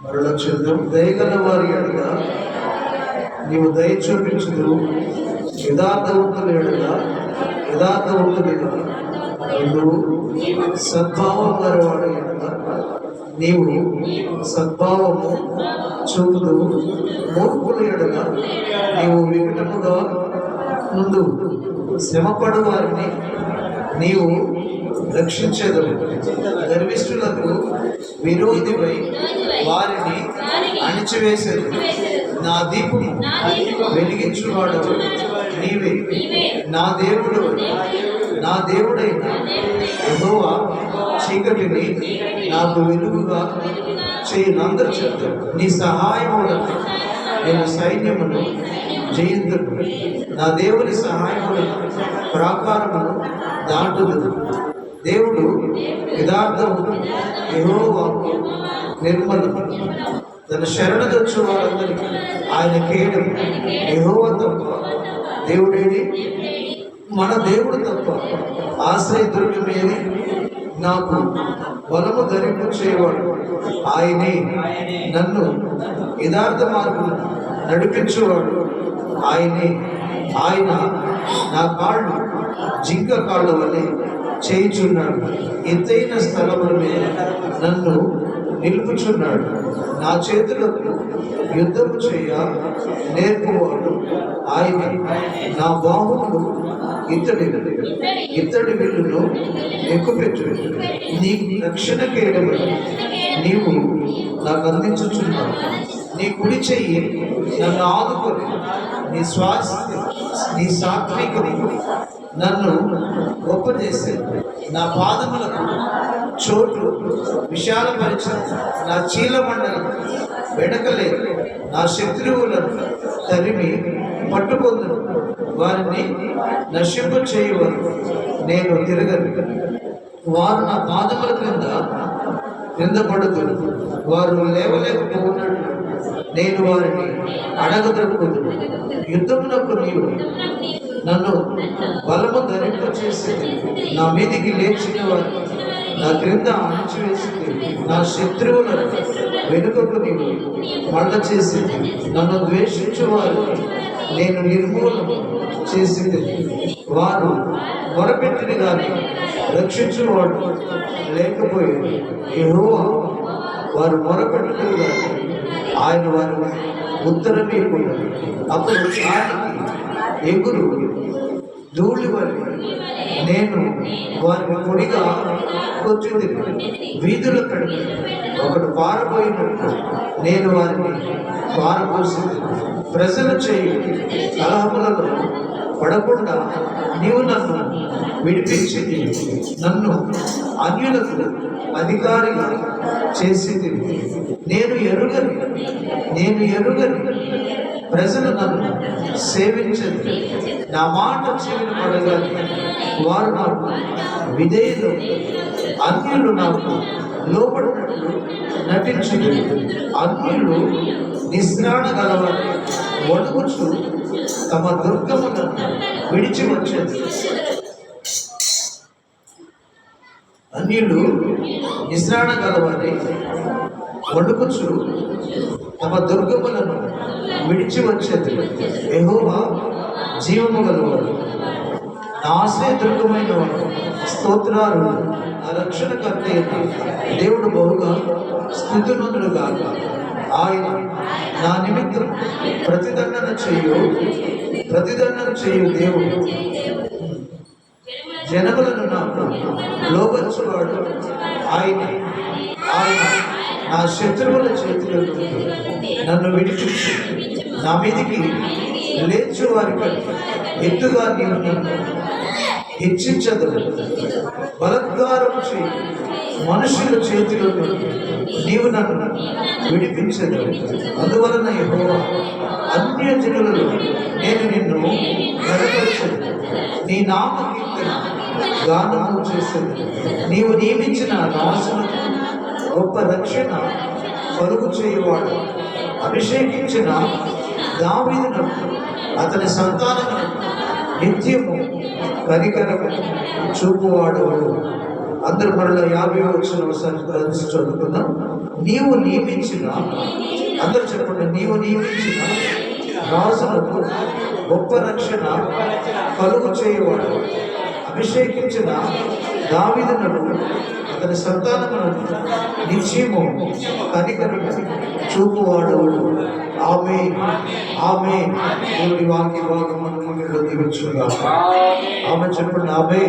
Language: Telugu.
మరలా చూద్దాం దయగల వారి అడుగా నీవు దయ చూపించదు యథార్థవంతులు ఎడుగా యథార్థవంతులుగా నువ్వు సద్భావం గలవాడు ఎడుగా నీవు సద్భావము చూపుదు మూర్ఖులు ఎడుగా నీవు వికటముగా ముందు శ్రమపడు వారిని నీవు రక్షించదు. గర్విష్ఠులకు విరోధిపై వారిని అణిచివేసేది నా దీపము వెలిగించువాడు నీవే. నా దేవుడు నా దేవుడైన యెహోవా చీకటిని నాకు వెలుగుగా చేయనందరు చెప్తారు నీ సహాయములను నేను సైన్యమును జయింతుడు నా దేవుని సహాయముల ప్రాకారమును దాటుదు దేవుడు యథార్థము యెహోవాకు నిర్మలు. తన శరణదొచ్చు వారందరికీ ఆయన కేడు యెహోవా తప్ప దేవుడేది మన దేవుడు తప్ప ఆశ్రయ దుర్గమేది నాకు బలము ధరింపు చేయవాడు. ఆయనే నన్ను యథార్థ మార్గం నడిపించేవాడు. ఆయనే ఆయన నా కాళ్ళు జింక కాళ్ళ వలె చేయుచున్నాడు. ఎత్తైన స్థలముల మీద నన్ను నిలుపుచున్నాడు. నా చేతులకు యుద్ధము చేయ నేర్పువాడు ఆయన. నా బాహువులు ఇతడి ఇతడి విల్లును ఎక్కుపెట్టు నీ రక్షణ కేడమని నీవు నాకు అందించుచున్నావు. నీ కుడి చెయ్యి నన్ను ఆదుకొని నీ స్వాస్థ్యం నీ సాత్వికని నన్ను గొప్ప చేసే నా పాదములకు చోటు విశాలపరిచిన నా చీలమండలం వెనకలేదు నా శత్రువులను తరిమి పట్టుకొందును. వారిని నశింప చేయవరు నేను తిరగను. వారు నా పాదముల క్రింద క్రింద పడుతున్నారు వారు లేవలేకపోయినట్లు నేను వారిని అడగదొరుకుదు యుద్ధమునకు నీవు నన్ను బలము ధరింప చేసి నా మీదికి లేచిన వారు నా క్రింద అణచివేసింది నా శత్రువులను వెనుకకు నీవు మళ్ళ చేసింది నన్ను ద్వేషించేవారు. నేను నిర్మూలన చేసింది. వారు మొరపెట్టిన దాన్ని రక్షించువాడు లేకపోయి యెహోవా వారు మొరపెట్టిన దాన్ని ఆయన వారు ఉత్తరం ఇవ్వకుండా అప్పుడు ఎగురు ధూళి వారి నేను వారిని పొడిగా కూర్చుంది వీధుల కడిగి ఒకడు పారబోయినట్టు నేను వారిని పారబోసింది. ప్రజలు చేయి కలహములను పడకుండా నీవు నన్ను విడిపించింది నన్ను అన్యులకు అధికారిగా చేసింది నేను ఎరుగని నేను ఎరుగని ప్రజలు నన్ను సేవించదు నా మాట చెవిని పడగాలి వారు నాకు విధేయులు అన్యులు నాకు లోపడినట్లు నటించుడు. అన్యులు నిస్రాణ గలవారు. వణుకుచు తమ దుర్గములను విడిచి వచ్చారు అన్యులు నిస్రాణ గలవారి వణుకుచు తమ దుర్గములను విడిచి వచ్చేది. యెహోవా జీవము గలవారు నా ఆశ్రయ వాడు స్తోత్రాలు నా రక్షణ కర్త దేవుడు బహుగా స్థుతునందుడు కాక ఆయన నా నిమిత్తం ప్రతిదండన చేయు ప్రతిదండన చేయు దేవుడు. జనములను నాకు లోపరచువాడు ఆయన ఆయన నా శత్రువుల చేతిలో నన్ను విడిపించి నా మీదికి లేచు వారి కంటే ఎత్తుగా నేను హెచ్చించదు. బలద్వారం చేయి మనుషుల చేతిలో నీవు నన్ను విడిపించదు. అందువలన యహోవా అన్య జనులలో నేను నిన్ను కనపరచదు నీ నామ కీర్తన గానము చేసేది. నీవు నియమించిన నాశనం గొప్ప రక్షణ పరుగు చేయువాడు. అభిషేకించిన దావీదును అతని సంతానమును నిత్యము కనికరము చూపువాడు అందరు మరలా యాభై వచ్చిన ఒకసారి కలిసి చదువుకుందాం. నీవు నియమించిన అందరు చెప్పండి నీవు నియమించిన రాజులకు గొప్ప రక్షణ కలుగు చేయవాడు. అభిషేకించిన దావిదనుడు అతని సంతానములను నిశ్చయము కనికరం చూపువాడు ఆమె ఆమె దేవుడి వాక్య భాగం దీవించుగా ఆమె చెప్పండి. ఆమె